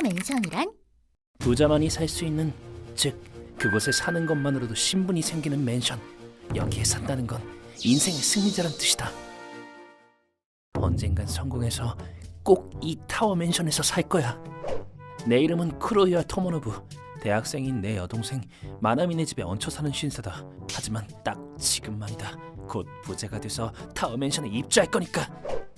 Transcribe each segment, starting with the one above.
타워 맨션이란? 부자만이 살 수 있는 즉 그곳에 사는 것만으로도 신분이 생기는 맨션. 여기에 산다는 건 인생의 승리자란 뜻이다. 언젠간 성공해서 꼭 이 타워 맨션에서 살 거야. 내 이름은 크로이와 토모노부. 대학생인 내 여동생 마나미네 집에 얹혀 사는 신세다. 하지만 딱 지금만이다. 곧 부자가 돼서 타워 맨션에 입주할 거니까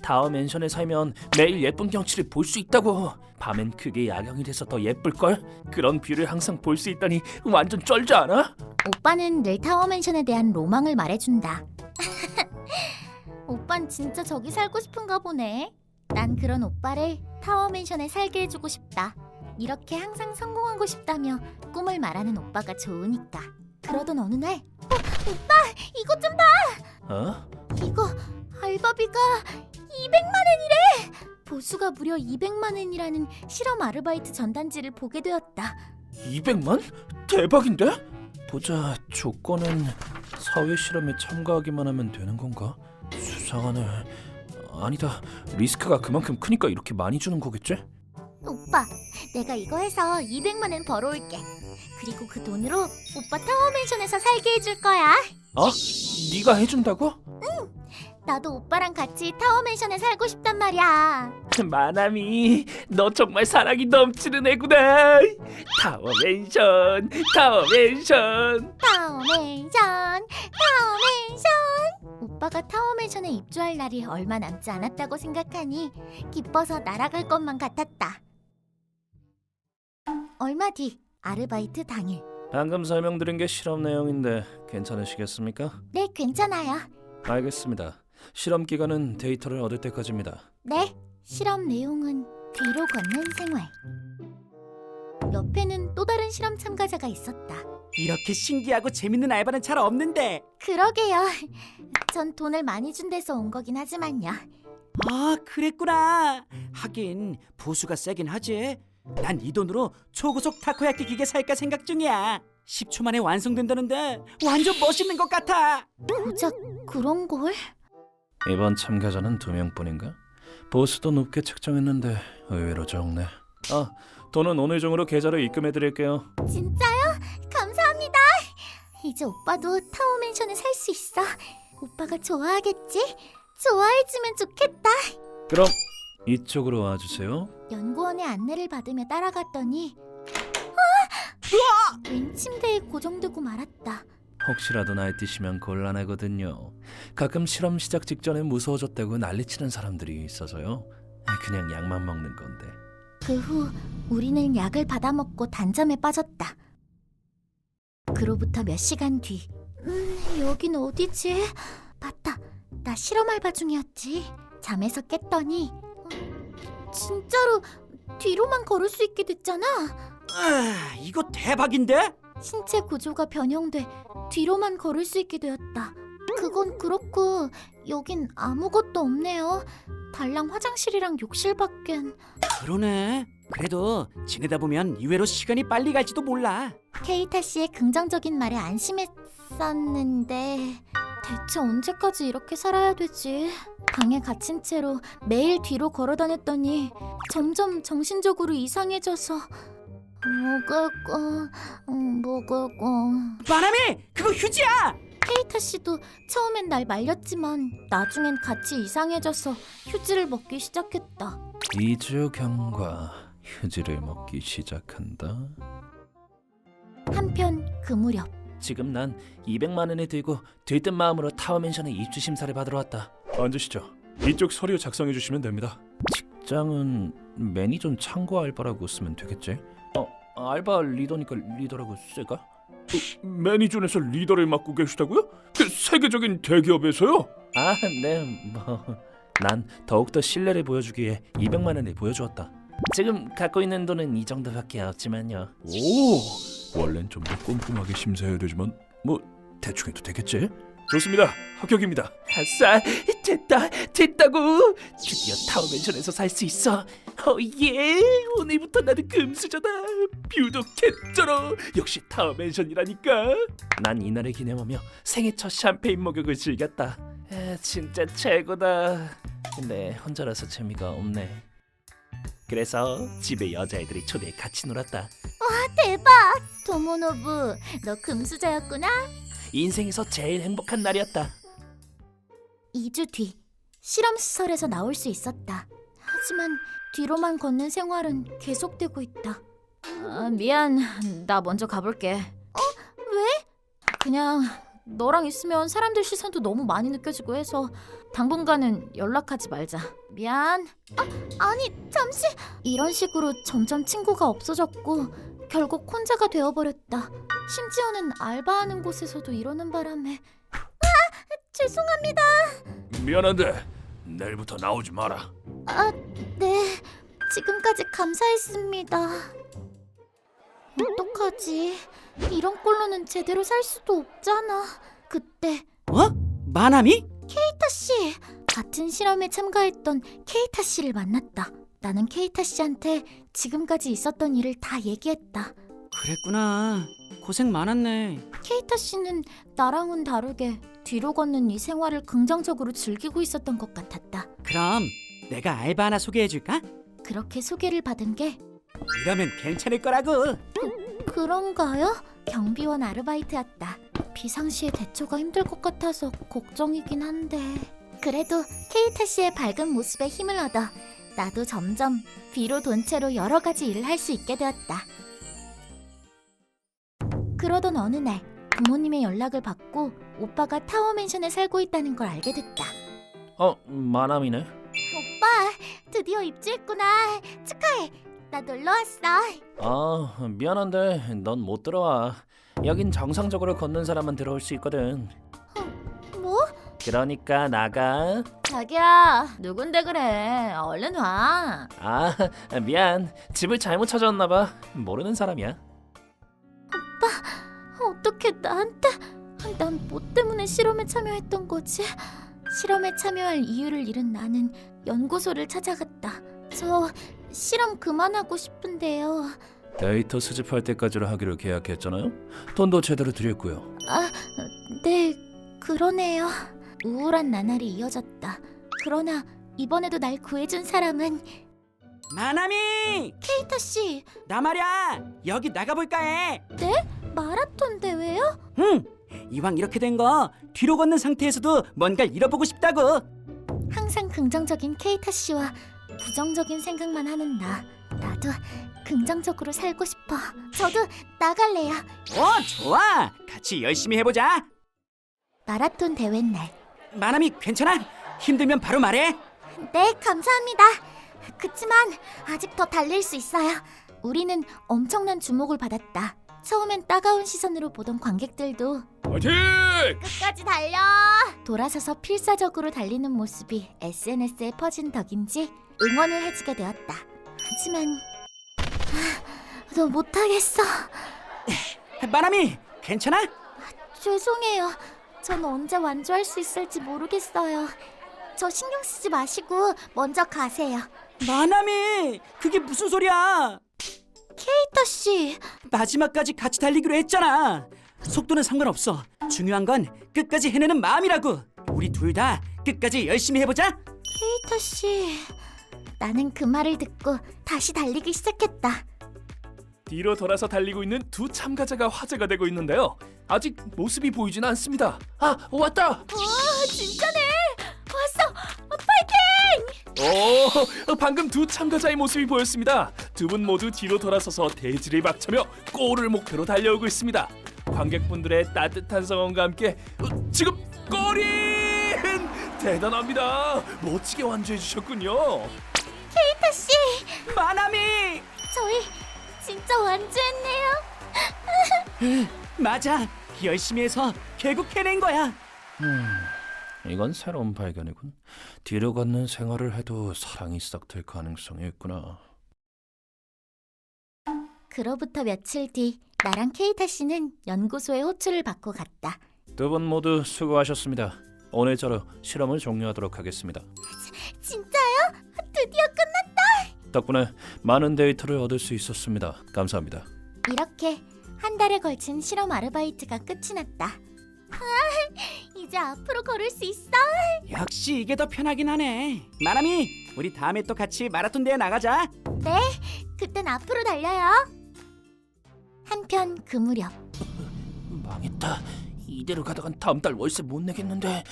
타워 맨션에 살면 매일 예쁜 경치를 볼 수 있다고 밤엔 그게 야경이 돼서 더 예쁠 걸 그런 뷰를 항상 볼 수 있다니 완전 쩔지 않아? 오빠는 늘 타워 맨션에 대한 로망을 말해준다. 오빤 진짜 저기 살고 싶은가 보네. 난 그런 오빠를 타워 맨션에 살게 해주고 싶다. 이렇게 항상 성공하고 싶다며 꿈을 말하는 오빠가 좋으니까. 그러던 어느 날, 어, 오빠 이것 좀 봐. 어? 이거 알바비가 200만 원이래. 보수가 무려 200만 원이라는 실험 아르바이트 전단지를 보게 되었다. 200만? 대박인데? 보자 조건은 사회 실험에 참가하기만 하면 되는 건가? 수상하네 아니다 리스크가 그만큼 크니까 이렇게 많이 주는 거겠지? 오빠, 내가 이거 해서 200만 원 벌어올게. 그리고 그 돈으로 오빠 타워 맨션에서 살게 해줄 거야. 어? 네가 해준다고? 나도 오빠랑 같이 타워 맨션에 살고 싶단 말이야. 마나미 너 정말 사랑이 넘치는 애구나 타워 맨션 타워 맨션 타워 맨션, 타워 맨션. 오빠가 타워 맨션에 입주할 날이 얼마 남지 않았다고 생각하니 기뻐서 날아갈 것만 같았다. 얼마 뒤 아르바이트 당일. 방금 설명드린 게 실험 내용인데 괜찮으시겠습니까? 네, 괜찮아요. 알겠습니다 실험 기간은 데이터를 얻을 때까지입니다 네, 실험 내용은 뒤로 걷는 생활. 옆에는 또 다른 실험 참가자가 있었다. 이렇게 신기하고 재밌는 알바는 잘 없는데. 그러게요. 전 돈을 많이 준 데서 온 거긴 하지만요. 아, 그랬구나. 하긴 보수가 세긴 하지. 난 이 돈으로 초고속 타코야끼 기계 살까 생각 중이야. 10초 만에 완성된다는데 완전 멋있는 것 같아. 고작 그런 걸? 이번 참가자는 두 명뿐인가? 보수도 높게 책정했는데 의외로 적네. 아, 돈은 오늘 중으로 계좌로 입금해 드릴게요. 진짜요? 감사합니다. 이제 오빠도 타워 맨션에 살수 있어. 오빠가 좋아하겠지? 좋아해주면 좋겠다. 그럼 이쪽으로 와 주세요. 연구원의 안내를 받으며 따라갔더니 아! 웬 침대에 고정되고 말았다. 혹시라도 날뛰시면 곤란하거든요. 가끔 실험 시작 직전에 무서워졌다고 난리치는 사람들이 있어서요. 그냥 약만 먹는 건데. 그 후 우리는 약을 받아먹고 단잠에 빠졌다. 그로부터 몇 시간 뒤. 음, 여긴 어디지? 맞다. 나 실험 알바 중이었지. 잠에서 깼더니 어, 진짜로 뒤로만 걸을 수 있게 됐잖아. 아, 이거 대박인데? 신체 구조가 변형돼 뒤로만 걸을 수 있게 되었다. 그건 그렇고 여긴 아무것도 없네요. 달랑 화장실이랑 욕실밖엔. 그러네. 그래도 지내다 보면 이외로 시간이 빨리 갈지도 몰라. 케이타 씨의 긍정적인 말에 안심했었는데 대체 언제까지 이렇게 살아야 되지? 방에 갇힌 채로 매일 뒤로 걸어 다녔더니 점점 정신적으로 이상해져서 먹을 거 음, 먹을 거 바람이 그거 휴지야. 케이타 씨도 처음엔 날 말렸지만 나중엔 같이 이상해져서 휴지를 먹기 시작했다. 이주경과 휴지를 먹기 시작한다. 한편 그 무렵 지금 난 200만 원을 들고 들뜬 마음으로 타워맨션에 입주 심사를 받으러 왔다. 앉으시죠. 이쪽 서류 작성해 주시면 됩니다. 직장은 매니저 창고 알바라고 쓰면 되겠지? 어, 알바 리더니까 리더라고 쓸까? 어, 매니존에서 리더를 맡고 계시다고요? 그 세계적인 대기업에서요? 아, 네, 뭐... 난 더욱더 신뢰를 보여주기 위해 200만 원을 보여주었다. 지금 갖고 있는 돈은 이 정도밖에 없지만요. 오, 원래는 좀 더 꼼꼼하게 심사해야 되지만 뭐 대충 해도 되겠지? 좋습니다. 합격입니다. 아싸, 됐다, 됐다고. 드디어 타워맨션에서 살 수 있어. 어예, 오늘부터 나는 금수저다. 뷰도 개쩔어. 역시 타워맨션이라니까. 난 이날을 기념하며 생애 첫 샴페인 목욕을 즐겼다. 에, 진짜 최고다. 근데 혼자라서 재미가 없네. 그래서 집에 여자애들이 초대해 같이 놀았다. 대박! 도모노부, 너 금수저였구나? 인생에서 제일 행복한 날이었다. 2주 뒤 실험 시설에서 나올 수 있었다. 하지만 뒤로만 걷는 생활은 계속되고 있다. 아, 미안, 나 먼저 가볼게. 어? 왜? 그냥 너랑 있으면 사람들 시선도 너무 많이 느껴지고 해서 당분간은 연락하지 말자. 미안. 아, 아니 잠시. 이런 식으로 점점 친구가 없어졌고 결국 혼자가 되어버렸다. 심지어는 알바하는 곳에서도 이러는 바람에 아, 죄송합니다. 미안한데 내일부터 나오지 마라. 아, 네. 지금까지 감사했습니다. 어떡하지? 이런 꼴로는 제대로 살 수도 없잖아. 그때 어? 마나미? 케이타 씨 같은 실험에 참가했던 케이타 씨를 만났다. 나는 케이타 씨한테 지금까지 있었던 일을 다 얘기했다. 그랬구나. 고생 많았네. 케이타 씨는 나랑은 다르게 뒤로 걷는 이 생활을 긍정적으로 즐기고 있었던 것 같았다. 그럼 내가 알바 하나 소개해 줄까? 그렇게 소개를 받은 게 이러면 괜찮을 거라고. 그런가요? 경비원 아르바이트였다. 비상시에 대처가 힘들 것 같아서 걱정이긴 한데. 그래도 케이타 씨의 밝은 모습에 힘을 얻어 나도 점점 비로 돈 채로 여러 가지 일을 할 수 있게 되었다. 그러던 어느 날 부모님의 연락을 받고 오빠가 타워맨션에 살고 있다는 걸 알게 됐다. 어 마남이네. 오빠, 드디어 입주했구나. 축하해. 나 놀러 왔어. 아 미안한데 넌 못 들어와. 여긴 정상적으로 걷는 사람만 들어올 수 있거든. 뭐? 그러니까 나가. 자기야, 누군데 그래? 얼른 와. 아 미안 집을 잘못 찾아왔나 봐. 모르는 사람이야. 어떻게 나한테? 난 뭐 때문에 실험에 참여했던 거지? 실험에 참여할 이유를 잃은 나는 연구소를 찾아갔다. 저 실험 그만하고 싶은데요. 데이터 수집할 때까지로 하기로 계약했잖아요. 돈도 제대로 드렸고요. 네, 그러네요. 우울한 나날이 이어졌다. 그러나 이번에도 날 구해준 사람은 마나미! 케이타 씨. 나 말야. 여기 나가볼까 해. 마라톤 대회요? 응. 이왕 이렇게 된 거 뒤로 걷는 상태에서도 뭔가를 잃어보고 싶다고. 항상 긍정적인 케이타 씨와 부정적인 생각만 하는 나. 나도 긍정적으로 살고 싶어. 저도 나갈래요. 어, 좋아. 같이 열심히 해보자. 마라톤 대회 날. 마나미 괜찮아? 힘들면 바로 말해. 네, 감사합니다. 그치만 아직 더 달릴 수 있어요. 우리는 엄청난 주목을 받았다. 처음엔 따가운 시선으로 보던 관객들도 화이팅! 끝까지 달려! 돌아서서 필사적으로 달리는 모습이 SNS에 퍼진 덕인지 응원을 해주게 되었다. 하지만 아, 너 못하겠어. 마나미 괜찮아? 죄송해요. 전 언제 완주할 수 있을지 모르겠어요. 저 신경 쓰지 마시고 먼저 가세요. 마나미 그게 무슨 소리야? 케이타 씨, 마지막까지 같이 달리기로 했잖아. 속도는 상관없어. 중요한 건 끝까지 해내는 마음이라고. 우리 둘 다 끝까지 열심히 해보자. 케이타 씨. 나는 그 말을 듣고 다시 달리기 시작했다. 뒤로 돌아서 달리고 있는 두 참가자가 화제가 되고 있는데요. 아직 모습이 보이지는 않습니다. 아 왔다. 와, 진짜네. 왔어. 오 방금 두 참가자의 모습이 보였습니다. 두 분 모두 뒤로 돌아서서 대지를 박차며 골을 목표로 달려오고 있습니다. 관객분들의 따뜻한 성원과 함께 어, 지금 골인 대단합니다. 멋지게 완주해 주셨군요. 케이타 씨, 마나미 저희 진짜 완주했네요. 맞아. 열심히 해서 결국 해낸 거야. 이건 새로운 발견이군. 뒤로 걷는 생활을 해도 사랑이 시작될 가능성이 있구나. 그로부터 며칠 뒤 나랑 케이타 씨는 연구소에 호출을 받고 갔다. 두 분 모두 수고하셨습니다. 오늘자로 실험을 종료하도록 하겠습니다. 진짜요? 드디어 끝났. 덕분에 많은 데이터를 얻을 수 있었습니다. 감사합니다. 이렇게 한 달에 걸친 실험 아르바이트가 끝이 났다. 아, 이제 앞으로 걸을 수 있어. 역시 이게 더 편하긴 하네. 마나미 우리 다음에 또 같이 마라톤 대회 나가자. 그땐 앞으로 달려요. 한편 그 무렵 망했다. 이대로 가다간 다음 달 월세 못 내겠는데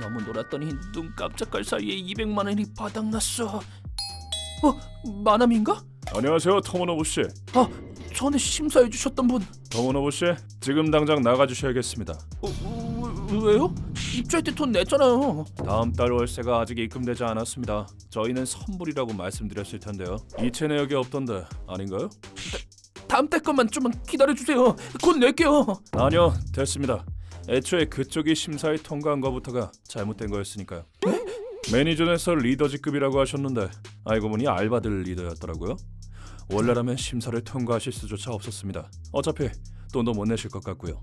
너무 놀았더니 눈 깜짝할 사이에 200만 원이 바닥났어. 어, 마남인가? 안녕하세요, 터머너브 씨. 아, 전에 심사해 주셨던 분. 터머너브 씨, 지금 당장 나가 주셔야겠습니다. 어, 어, 왜- 왜요? 입주할 때 돈 냈잖아요. 다음 달 월세가 아직 입금되지 않았습니다. 저희는 선불이라고 말씀드렸을 텐데요. 이체 내역이 없던데 아닌가요? 다음 달 것만 좀만 기다려 주세요. 곧 낼게요. 아니요, 됐습니다. 애초에 그쪽이 심사에 통과한 것부터가 잘못된 거였으니까요. 매니저에서 리더직급이라고 하셨는데 알고 보니 알바들 리더였더라고요. 원래라면 심사를 통과하실 수조차 없었습니다. 어차피 돈도 못 내실 것 같고요.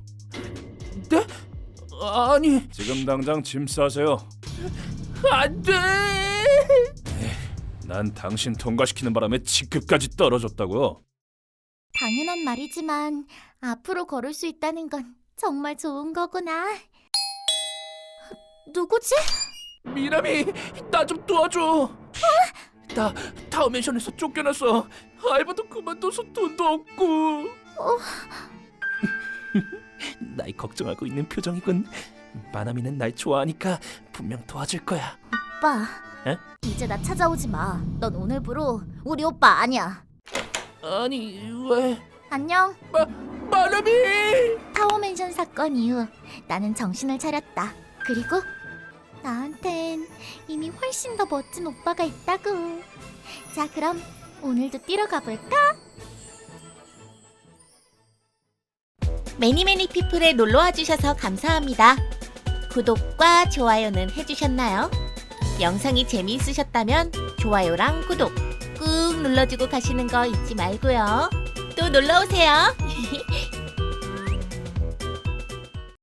네? 아니 지금 당장 짐 싸세요. 안 돼. 난 당신 통과시키는 바람에 직급까지 떨어졌다고요. 당연한 말이지만 앞으로 걸을 수 있다는 건 정말 좋은 거구나. 누구지? 미남이 나 좀 도와줘. 나 타워맨션에서 쫓겨났어. 알바도 그만둬서 돈도 없고. 날 걱정하고 있는 표정이군. 마나미는 날 좋아하니까 분명 도와줄 거야. 오빠. 에? 이제 나 찾아오지 마. 넌 오늘부로 우리 오빠 아니야. 아니 왜? 안녕. 마나미! 타워맨션 사건 이후 나는 정신을 차렸다. 그리고 나한텐 이미 훨씬 더 멋진 오빠가 있다고. 자, 그럼 오늘도 뛰러 가볼까? 매니매니 피플에 놀러와 주셔서 감사합니다. 구독과 좋아요는 해주셨나요? 영상이 재미있으셨다면 좋아요랑 구독 꾹 눌러주고 가시는 거 잊지 말고요. 또 놀러오세요.